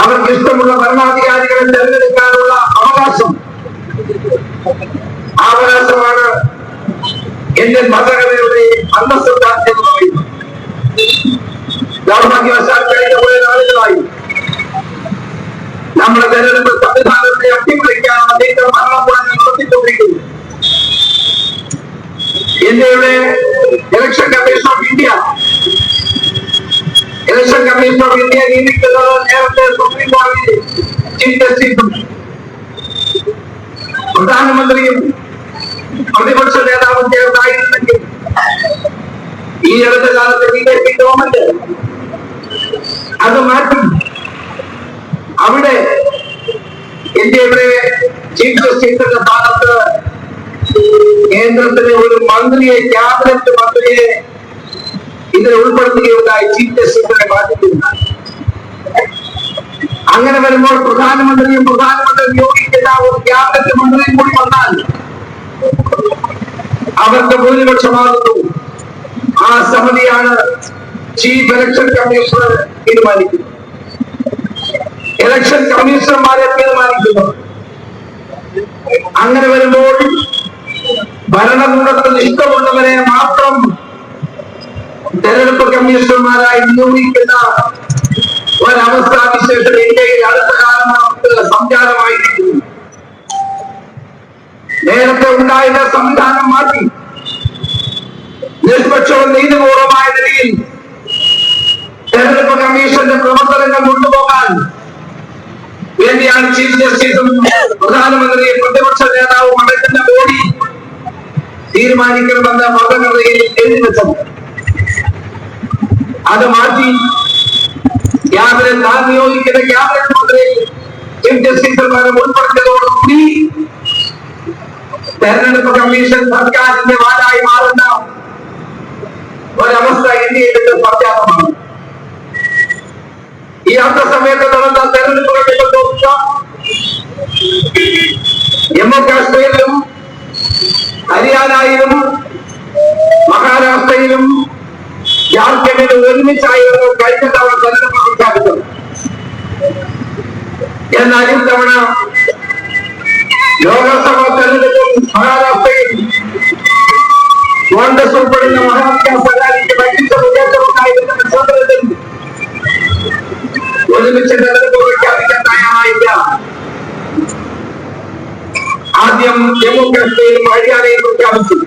അവർക്ക് ഇഷ്ടമുള്ള ഭരണാധികാരികളെ തെരഞ്ഞെടുക്കാനുള്ള അവകാശം. ആ അവകാശമാണ് ഇന്ത്യൻ ഭരണഘടനയുടെ അന്തസ്സുണ്ടാൻ എന്ന് പറയുന്നത് ദൗർഭാഗ്യവശാൽ കഴിഞ്ഞ കുറെ നാളുകളായി നമ്മുടെ തെരഞ്ഞെടുപ്പ് സംവിധാനത്തെ അട്ടിമറിക്കാൻ അദ്ദേഹം ഭരണകൂടം നടത്തിക്കൊണ്ടിരിക്കുന്നു. ഇന്ത്യയുടെ election commission of India election commission of India നിയമിക്കുന്നത് നേരത്തെ സുപ്രീം കോടതി ചീഫ് ജസ്റ്റിസും പ്രധാനമന്ത്രിയും പ്രതിപക്ഷ നേതാവും ചേർന്നായിരുന്നെങ്കിൽ ഈ അടുത്ത കാലത്ത് ബി ജെ പി ഗവൺമെന്റ് അത് മാറ്റും അവിടെ ഇന്ത്യയുടെ ചീഫ് ജസ്റ്റിസിന്റെ സ്ഥാനത്ത് കേന്ദ്രത്തിലെ ഒരു മന്ത്രിയെ ക്യാബിനറ്റ് മന്ത്രിയെ ഇതിൽ ഉൾപ്പെടുത്തുകയുണ്ടായി ചീഫ് ജസ്റ്റിസിനെ മാറ്റുകയുണ്ടായി അങ്ങനെ വരുമ്പോൾ പ്രധാനമന്ത്രിയും പ്രധാനമന്ത്രി നിയോഗിക്കുന്ന ഒരു ക്യാബിനറ്റ് മന്ത്രിയും കൂടി വന്നാൽ അവർക്ക് ഭൂരിപക്ഷമാകുന്നു ആ സമിതിയാണ് ചീഫ് ഇലക്ഷൻ കമ്മീഷണർ തീരുമാനിക്കുന്നത്. ഇലക്ഷൻ കമ്മീഷണർമാരെ തീരുമാനിക്കുന്നു. അങ്ങനെ വരുമ്പോൾ ഭരണകൂടത്തിൽ ഇഷ്ടമുള്ളവരെ മാത്രം തെരഞ്ഞെടുപ്പ് കമ്മീഷണർമാരായി നിയോഗിക്കുന്ന ഒരവസ്ഥ വിശേഷം ഇന്ത്യയിൽ അടുത്ത കാലം നമുക്ക് സംജാതമായിരിക്കുന്നു. നേരത്തെ ഉണ്ടായിരുന്ന സംവിധാനം മാറ്റി നിഷ്പക്ഷവും നീതിപൂർവമായ നിലയിൽ തെരഞ്ഞെടുപ്പ് കമ്മീഷന്റെ പ്രവർത്തനങ്ങൾ കൊണ്ടുപോകാൻ വേണ്ടിയാണ് ചീഫ് ജസ്റ്റിസും പ്രധാനമന്ത്രിയും പ്രതിപക്ഷ നേതാവും അടക്കുന്ന ബോഡി തീരുമാനിക്കണമെന്ന് ഭരണഘടനയിൽ എഴുതി വെച്ചത്. അത് മാറ്റി. ക്യാബിനറ്റ് താൻ നിയോഗിക്കുന്ന ക്യാബിനറ്റ് മന്ത്രി ചീഫ് ജസ്റ്റിസുമാരെ ഉൾപ്പെടുത്തിയതോടുകൂടി തെരഞ്ഞെടുപ്പ് കമ്മീഷൻ സർക്കാരിന്റെ വാലായി മാറുന്ന ഒരവസ്ഥ ഇന്ത്യയിൽ പര്യാപ്തമാണ് ഈ അടുത്ത നടന്ന നോക്കുക ജമ്മു കാശ്മീരിലും ഹരിയാനയിലും മഹാരാഷ്ട്രയിലും ജാർഖണ്ഡിലും ഒരുമിച്ചായിരുന്നു കഴിഞ്ഞ തവണ തെരഞ്ഞെടുപ്പ് പ്രഖ്യാപിച്ചത് എന്നാൽ ഇത്തവണ ലോകസഭാ തെരഞ്ഞെടുപ്പും മഹാരാഷ്ട്രയിൽ കോൺഗ്രസ് ഉൾപ്പെടുന്ന മഹാവികാസ് അഘാഡിക്ക് വൈകിച്ച മുന്നേറ്റമുണ്ടായിരുന്ന പശ്ചാത്തലത്തിൽ ഒരുമിച്ച് തെരഞ്ഞെടുപ്പ് പ്രഖ്യാപിക്കാൻ തയ്യാറായില്ല ആദ്യം ജമ്മു കാശ്മീരും ഹരിയാനയും പ്രഖ്യാപിച്ചു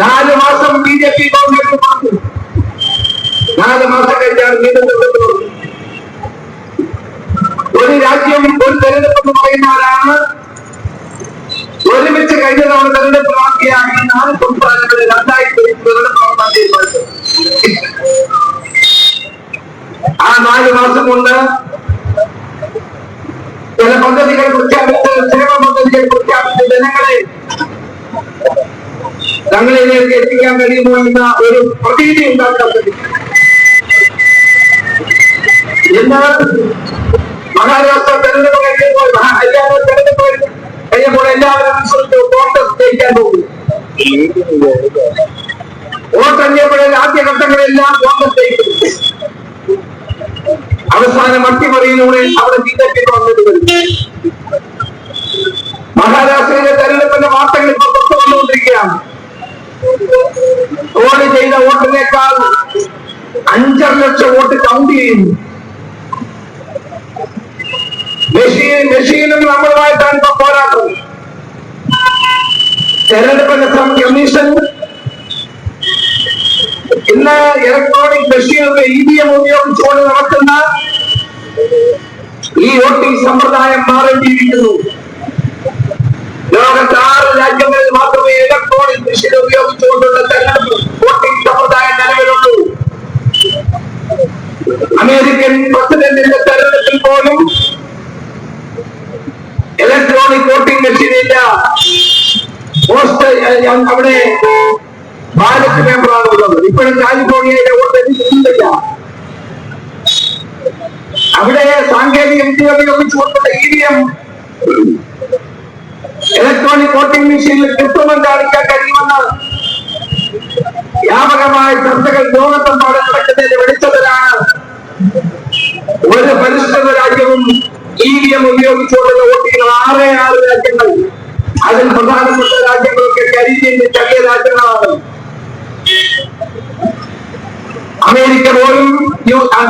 നാല് മാസം ബി ജെ പി കോൺഗ്രസ് പറഞ്ഞു നാല് മാസം കഴിഞ്ഞാണ് വീണ്ടും. ഒരു രാജ്യം ഒരു തെരഞ്ഞെടുപ്പ് എന്ന് പറയുന്നവരാണ് ഒരുമിച്ച് കഴിഞ്ഞ തവണ തെരഞ്ഞെടുപ്പ് നടത്തിയ ഈ നാല് സംസ്ഥാനങ്ങളിൽ രണ്ടായിരത്തി തെരഞ്ഞെടുപ്പ് നടത്താൻ ആ നാല് മാസം കൊണ്ട് ചില പദ്ധതികൾ തങ്ങളിലേക്ക് എത്തിക്കാൻ കഴിയുമോ എന്ന ഒരു പ്രതീതി ഉണ്ടാക്കാൻ ശ്രമിക്കും മഹാരാഷ്ട്ര തെരഞ്ഞെടുപ്പ് കഴിയുമ്പോൾ ഹരിയാന തെരഞ്ഞെടുപ്പ് കഴിയുമ്പോൾ എല്ലാവരും കോൺഗ്രസ് ജയിക്കാൻ പോകും വോട്ടെണ്ണിയപ്പോഴേ ആദ്യ ഘട്ടങ്ങളെല്ലാം കോൺഗ്രസ് ജയിക്കും അവസാനം അട്ടിമറിയിലൂടെ അവിടെ ബി ചെയ്ത വോട്ടിനേക്കാൾ അഞ്ചര ലക്ഷം വോട്ട് കൗണ്ട് ചെയ്യുന്നു. മെഷീനും നമ്മളുമായിട്ടാണ് ഇപ്പൊ പോരാട്ടം. തെരഞ്ഞെടുപ്പിന്റെ കമ്മീഷൻ. ഇന്ന് ഇലക്ട്രോണിക് മെഷീനുകൾ ഇ വി എം ഉപയോഗിച്ചുകൊണ്ട് നടക്കുന്ന ഈ വോട്ടിംഗ് സമ്പ്രദായം മാറേണ്ടിയിരിക്കുന്നു ലോകത്ത് ആറ് രാജ്യങ്ങളിൽ മാത്രമേ ഇലക്ട്രോണിക് മെഷീൻ ഉപയോഗിച്ചുകൊണ്ടുള്ള തെരഞ്ഞെടുപ്പ് വോട്ടിംഗ് സമ്പ്രദായം നിലവിലുള്ളൂ അമേരിക്കൻ പ്രസിഡന്റിന്റെ തെരഞ്ഞെടുപ്പിൽ പോലും ഇലക്ട്രോണിക് വോട്ടിംഗ് മെഷീനില്ല പോസ്റ്റ് അവിടെ ബാലറ്റ് പേപ്പറാണ് ഉള്ളത്. ഇപ്പോഴും കാലിഫോർണിയയിലെ വോട്ട് അവിടെ സാങ്കേതിക വിദ്യ ഉപയോഗിച്ചുകൊണ്ടുള്ള E V M electronic voting മെഷീനിൽ കൃത്രിമം കാണിക്കാൻ കഴിയുമെന്ന് വ്യാപകമായ ചർച്ചകൾ ലോകത്തെമ്പാടും നടക്കുന്നതിന്റെ വെളിച്ചത്തിലാണ്. ഒരു പരിഷ്കൃത രാജ്യവും ഇ വി എം ഉപയോഗിച്ചുകൊണ്ടുള്ള വോട്ടിങ്ങൾ ആറ് ആറ് രാജ്യങ്ങൾ. അതിൽ പ്രധാനപ്പെട്ട രാജ്യങ്ങളൊക്കെ കരിഞ്ചിന്റെ ചെറിയ രാജ്യങ്ങളാണ്. അമേരിക്ക പോലും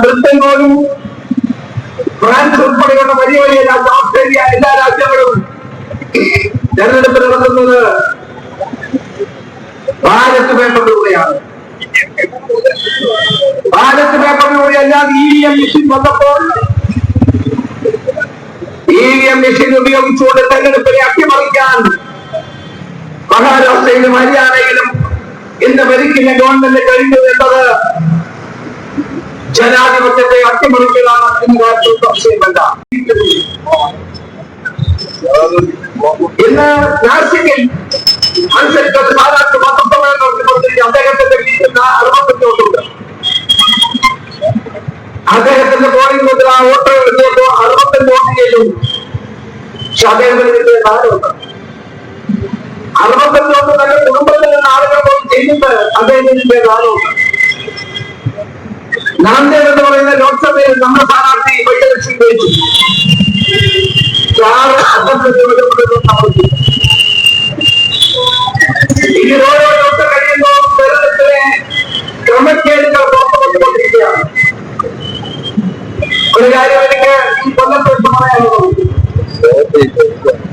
ബ്രിട്ടൻ പോലും ഫ്രാൻസ് ഉൾപ്പെടെയുള്ള വലിയ വലിയ രാജ്യം ഓസ്ട്രേലിയ എല്ലാ രാജ്യങ്ങളും തെരഞ്ഞെടുപ്പ് നടത്തുന്നത് ബാലറ്റ് പേപ്പറിലൂടെയാണ് ബാലറ്റ് പേപ്പറിലൂടെ അല്ലാതെ ഇ വി എം മെഷീൻ വന്നപ്പോൾ ഇ വി എം മെഷീൻ ഉപയോഗിച്ചുകൊണ്ട് തെരഞ്ഞെടുപ്പിനെ അട്ടിമറിക്കാൻ മഹാരാഷ്ട്രയിലും ഹരിയാനയിലും ഇന്ന് ഭരിക്കുന്ന ഗവൺമെന്റ് കഴിഞ്ഞു എന്നത് ജനാധിപത്യത്തെ അട്ടിമറിക്കലാണ് എന്ന് കാര്യത്തിൽ സംശയമല്ല ഇന്ന് നാസിക്കിൽ അനുസരിച്ച് സാധാരണ പത്രസമ്മേളനം നടത്തിക്കൊണ്ടിരിക്കുന്ന അദ്ദേഹത്തിന്റെ വീട്ടിൽ അറുപത്തഞ്ച് വോട്ടുണ്ട് അദ്ദേഹത്തിന്റെ പോളിംഗ് മുദ്ര വോട്ട് എഴുതിയപ്പോ അറുപത്തഞ്ച് വോട്ട് ചെയ്തു അറുപത്തഞ്ച് തന്റെ കുടുംബത്തിൽ നിന്ന് ആളുകൾ പോയി ചെയ്യുമ്പോൾ അദ്ദേഹത്തിന് കിട്ടിയ എന്ന് പറയുന്ന ലോക്സഭയിൽ നമ്മുടെ സ്ഥാനാർത്ഥി വൈദ്യലക്ഷ്മി ജയിച്ചു. ആറ് അസംബ്ലി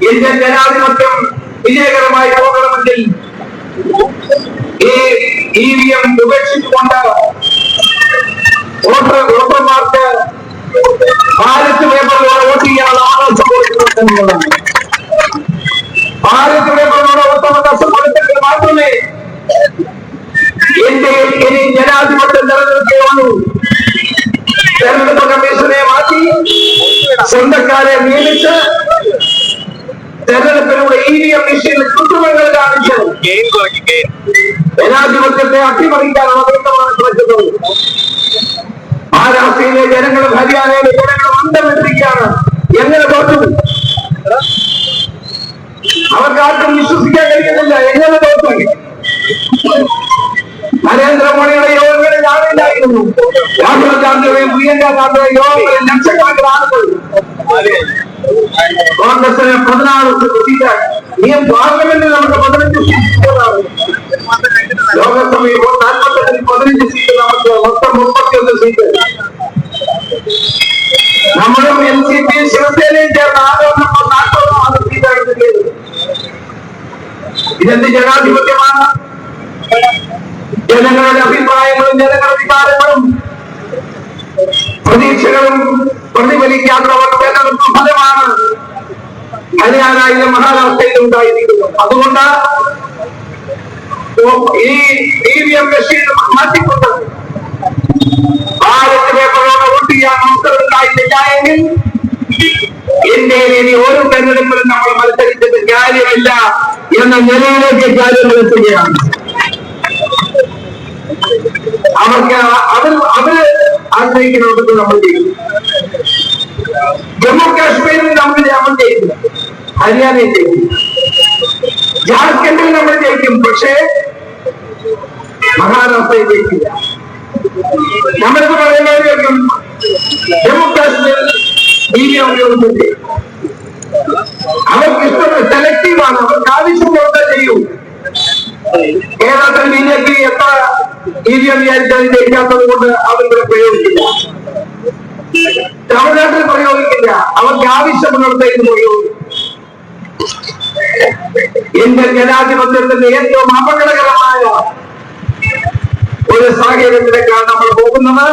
ഇന്ത്യൻ ജനാധിപത്യം വിജയകരമായി പോകണമെങ്കിൽ ഈ ഉപേക്ഷിച്ചുകൊണ്ട് വോട്ടർ വോട്ടർമാർക്ക് ബാലറ്റ് പേപ്പറിലൂടെ വോട്ട് ചെയ്യാനുള്ള അവകാശം കൊടുക്കണമെന്നുള്ളതാണ് ബാലറ്റ് പേപ്പറിലൂടെ കൊടുത്തെങ്കിൽ മാത്രമേ ജനാധിപത്യം നിലനിൽക്കുകയുള്ളൂ തെരഞ്ഞെടുപ്പ് കമ്മീഷനെ മാറ്റി സ്വന്തക്കാരെ നിയമിച്ച് തെരഞ്ഞെടുപ്പിലൂടെ ഇ വി എം മെഷീനിൽ കൃത്രിമങ്ങൾ കാണിച്ച്. ഗെയിം കുറയ്ക്കും ഗെയിം ജനാധിപത്യത്തെ അട്ടിമറിക്കാനുള്ള നീക്കമാണ് ശ്രമിക്കുന്നത് മഹാരാഷ്ട്രയിലെ ജനങ്ങളും ഹരിയാനയിലെ ജനങ്ങളും അന്തമിട്ടിരിക്കുകയാണ് എങ്ങനെ തോറ്റു? അവർക്ക് ആർക്കും വിശ്വസിക്കാൻ കഴിയുന്നില്ല. എങ്ങനെ തോറ്റു? നരേന്ദ്രമോദിയുടെ യോഗങ്ങളിൽ ആളില്ലായിരുന്നു രാഹുൽ ഗാന്ധിയുടെയും പ്രിയങ്ക ഗാന്ധിയുടെ യോഗങ്ങളിൽ ലക്ഷക്കണക്കിന് ആളുകൾ. കോൺഗ്രസിന് പതിനാറ് സീറ്റ് ഈ പാർലമെന്റിൽ നമുക്ക് പതിനഞ്ച് സീറ്റുകളാണ് ലോകസഭയിൽ നാൽപ്പത്തെട്ടിൽ പതിനഞ്ച് സീറ്റ് നമുക്ക് മൊത്തം മുപ്പത്തിയൊന്ന് സീറ്റ് നമ്മളും എൻ സി പി ശിവസേനയും ചേർന്ന് ആരോപണം നാൽപ്പതാണ് സീറ്റാണ് കിട്ടിയത് ഇതെന്ത് ജനാധിപത്യമാണ് ജനങ്ങളുടെ അഭിപ്രായങ്ങളും ജനങ്ങളുടെ വികാരങ്ങളും ഹരിയാനയിലും മഹാരാഷ്ട്രയിൽ ഉണ്ടായിരിക്കുന്നു. അതുകൊണ്ട് ഈ ഇനി തെരഞ്ഞെടുപ്പിലും നമ്മൾ മത്സരിച്ചിട്ട് കാര്യമില്ല എന്ന നിലയിലേക്ക് കാര്യങ്ങൾ എത്തുകയാണ്. അവർക്ക് അവർ അവർ ആഗ്രഹിക്കുന്നിടത്ത് നമ്മൾ ചെയ്യും. ജമ്മു കാശ്മീരിൽ നമ്മൾ നമ്മൾ ജയിക്കും ഹരിയാനയിൽ ജയിക്കും ജാർഖണ്ഡിൽ നമ്മൾ ജയിക്കും പക്ഷേ മഹാരാഷ്ട്രയിൽ ജയിക്കില്ല നമ്മൾക്ക് പറയുന്നവരേക്കും ജമ്മു കാശ്മീർ മീഡിയ ഉപയോഗിച്ചിട്ട് അവർക്ക് ഇഷ്ടം സെലക്റ്റീവാണ് അവർക്ക് ആവശ്യമുള്ളത് ചെയ്യും കേരളത്തിൽ ബി ജെ പി എത്ര ഇ വി എം വിചാരിച്ചാലും ജയിക്കാത്തത് കൊണ്ട് അവരിവിടെ പ്രയോഗിക്കില്ല തമിഴ്നാട്ടിൽ പ്രയോഗിക്കില്ല അവർക്ക് ആവശ്യമുള്ളിടത്തേക്ക് പ്രയോഗിക്കും ഇന്ത്യൻ ജനാധിപത്യത്തിന്റെ ഏറ്റവും അപകടകരമായ ഒരു സാഹചര്യത്തിലേക്കാണ് നമ്മൾ പോകുന്നത്.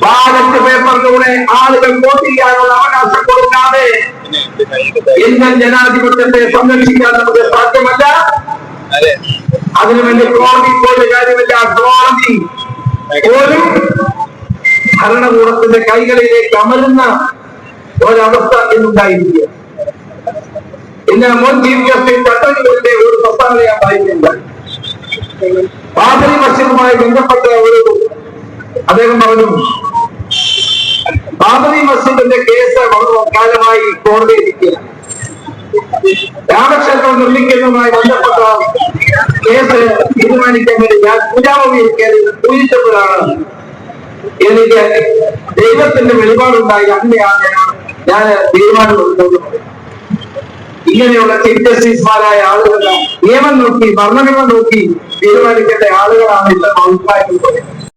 ബാലറ്റ് പേപ്പറിലൂടെ ആളുകൾ വോട്ട് ചെയ്യാനുള്ള അവകാശം കൊടുക്കാതെ ഇന്ത്യൻ ജനാധിപത്യത്തെ സംരക്ഷിക്കാൻ നമുക്ക് സാധ്യമല്ല. അതെ. അതിനുവേണ്ടി കോടതി പോയ കാര്യമില്ല. കോടതി പോലും ഭരണകൂടത്തിന്റെ കൈകളിലേക്ക് അമരുന്ന ഒരവസ്ഥ ഇന്നുണ്ടായിരിക്കുക ഇന്ന് മുൻ ഒരു പ്രസ്താവന ഞാൻ വായിക്കുന്നുണ്ട് ബന്ധപ്പെട്ട ഒരു അദ്ദേഹം പറഞ്ഞു ബാബരി മസ്ജിദിന്റെ കേസ് വളരെ കാലമായി കോടതിയിരിക്കുക രാമക്ഷേത്രം നിർമ്മിക്കുന്നതുമായി ബന്ധപ്പെട്ട കേസ് തീരുമാനിക്കാൻ വേണ്ടി ഞാൻ പൂജാമുറി പൂജിച്ചപ്പോഴാണ് എനിക്ക് ദൈവത്തിന്റെ വെളിപാടുണ്ടായി. അങ്ങനെയാണ് ഞാൻ തീരുമാനമെടുത്തത് ഇങ്ങനെയുള്ള ചീഫ് ജസ്റ്റിസുമാരായ ആളുകൾ നിയമം നോക്കി ഭരണഘടന നോക്കി തീരുമാനിക്കേണ്ട ആളുകളാണ് ഇത്തരം അഭിപ്രായങ്ങൾ പറയുന്നത്.